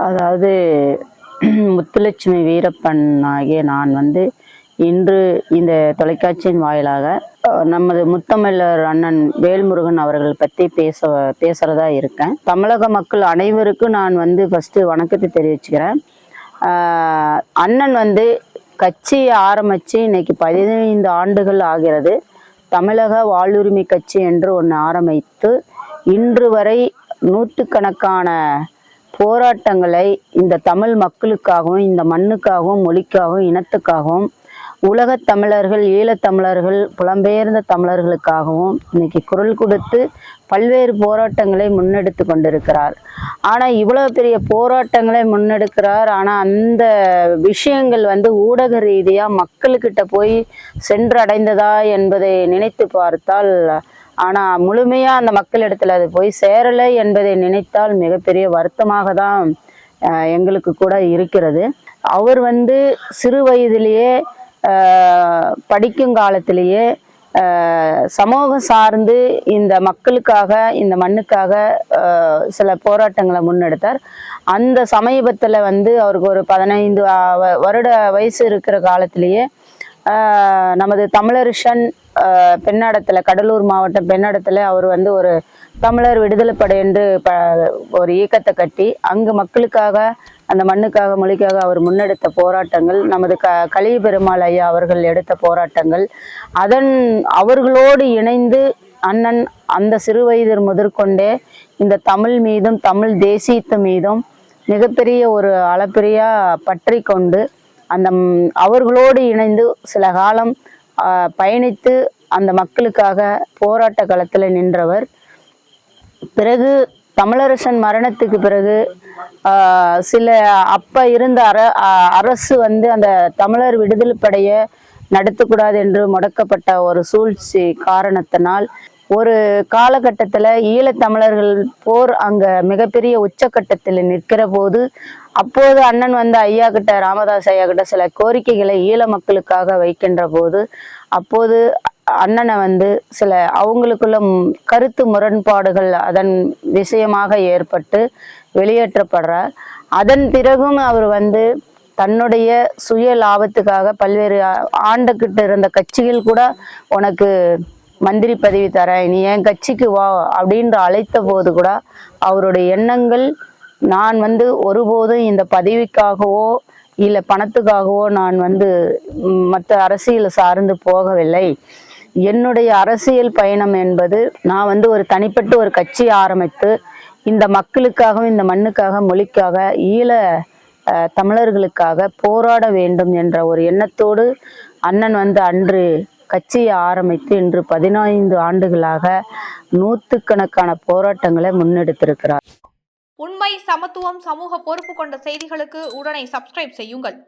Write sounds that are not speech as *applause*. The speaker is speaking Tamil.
அதாவது *clears throat* முத்துலட்சுமி வீரப்பன் ஆகிய நான் வந்து இன்று இந்த தொலைக்காட்சியின் வாயிலாக நமது முத்தமிழர் அண்ணன் வேல்முருகன் அவர்கள் பற்றி பேச பேசுகிறதா இருக்கேன். தமிழக மக்கள் அனைவருக்கும் நான் வந்து ஃபஸ்ட்டு வணக்கத்தை தெரிவிச்சுக்கிறேன். அண்ணன் வந்து கட்சியை ஆரம்பித்து இன்னைக்கு பதினைந்து ஆண்டுகள் ஆகிறது. தமிழக வாழ்வுரிமை கட்சி என்று ஒன்று ஆரம்பித்து இன்று வரை நூற்றுக்கணக்கான போராட்டங்களை இந்த தமிழ் மக்களுக்காகவும் இந்த மண்ணுக்காகவும் மொழிக்காகவும் இனத்துக்காகவும் உலகத் தமிழர்கள் ஈழத்தமிழர்கள் புலம்பெயர்ந்த தமிழர்களுக்காகவும் இன்னைக்கு குரல் கொடுத்து பல்வேறு போராட்டங்களை முன்னெடுத்து கொண்டிருக்கிறார். ஆனால் இவ்வளோ பெரிய போராட்டங்களை முன்னெடுக்கிறார். ஆனால் அந்த விஷயங்கள் வந்து ஊடக ரீதியாக மக்களுக்கிட்ட போய் சென்றடைந்ததா என்பதை நினைத்து பார்த்தால் ஆனால் முழுமையாக அந்த மக்களிடத்தில் அது போய் சேரலை என்பதை நினைத்தால் மிகப்பெரிய வருத்தமாக தான் எங்களுக்கு கூட இருக்கிறது. அவர் வந்து சிறு வயதிலேயே படிக்கும் காலத்திலேயே சமூகம் சார்ந்து இந்த மக்களுக்காக இந்த மண்ணுக்காக சில போராட்டங்களை முன்னெடுத்தார். அந்த சமீபத்தில் வந்து அவருக்கு ஒரு பதினைந்து வ- வருட வயசு இருக்கிற காலத்திலேயே நமது தமிழரிஷன் பெண்ணாடத்தில் கடலூர் மாவட்டம் பெண்ணாடத்தில் அவர் வந்து ஒரு தமிழர் விடுதலைப்படை என்று ப ஒரு இயக்கத்தை கட்டி அங்கு மக்களுக்காக அந்த மண்ணுக்காக மொழிக்காக அவர் முன்னெடுத்த போராட்டங்கள் நமது க கலிய பெருமாள் ஐயா அவர்கள் எடுத்த போராட்டங்கள் அதன் அவர்களோடு இணைந்து அண்ணன் அந்த சிறு வயதில் முதற்கொண்டே இந்த தமிழ் மீதும் தமிழ் தேசியத்து மீதும் மிகப்பெரிய ஒரு அளப்பெரிய பற்றி கொண்டு அந்த அவர்களோடு இணைந்து சில காலம் பயணித்து அந்த மக்களுக்காக போராட்ட களத்தில் நின்றவர். பிறகு தமிழரசன் மரணத்துக்கு பிறகு சில அப்போ இருந்த அர அரசு வந்து அந்த தமிழர் விடுதலை படையை நடத்தக்கூடாது என்று முடக்கப்பட்ட ஒரு சூழ்ச்சி காரணத்தினால் ஒரு காலகட்டத்தில் ஈழத்தமிழர்கள் போர் அங்கே மிகப்பெரிய உச்சக்கட்டத்தில் நிற்கிற போது அப்போது அண்ணன் வந்து ஐயா கிட்ட ராமதாஸ் ஐயா கிட்ட சில கோரிக்கைகளை ஈழ மக்களுக்காக வைக்கின்ற போது அப்போது அண்ணனை வந்து சில அவங்களுக்குள்ள கருத்து முரண்பாடுகள் அதன் விஷயமாக ஏற்பட்டு வெளியேற்றப்படுறார். அதன் பிறகும் அவர் வந்து தன்னுடைய சுய லாபத்துக்காக பல்வேறு ஆண்டுகிட்டு இருந்த கட்சிகள் கூட உனக்கு மந்திரி பதவி தரேன் நீ என் கட்சிக்கு வா அப்படின்ற அழைத்த போது கூட அவருடைய எண்ணங்கள் நான் வந்து ஒருபோதும் இந்த பதவிக்காகவோ இல்லை பணத்துக்காகவோ நான் வந்து மற்ற அரசியல் சார்ந்து போகவில்லை. என்னுடைய அரசியல் பயணம் என்பது நான் வந்து ஒரு தனிப்பட்ட ஒரு கட்சி ஆரம்பித்து இந்த மக்களுக்காகவும் இந்த மண்ணுக்காக மொழிக்காக ஈழ தமிழர்களுக்காக போராட வேண்டும் என்ற ஒரு எண்ணத்தோடு அண்ணன் வந்து அன்று கட்சியை ஆரம்பித்து இன்று பதினைந்து ஆண்டுகளாக நூற்றுக்கணக்கான போராட்டங்களை முன்னெடுத்திருக்கிறார். உண்மை சமத்துவம் சமூக பொறுப்பு கொண்ட செய்திகளுக்கு உடனே சப்ஸ்கிரைப் செய்யுங்கள்.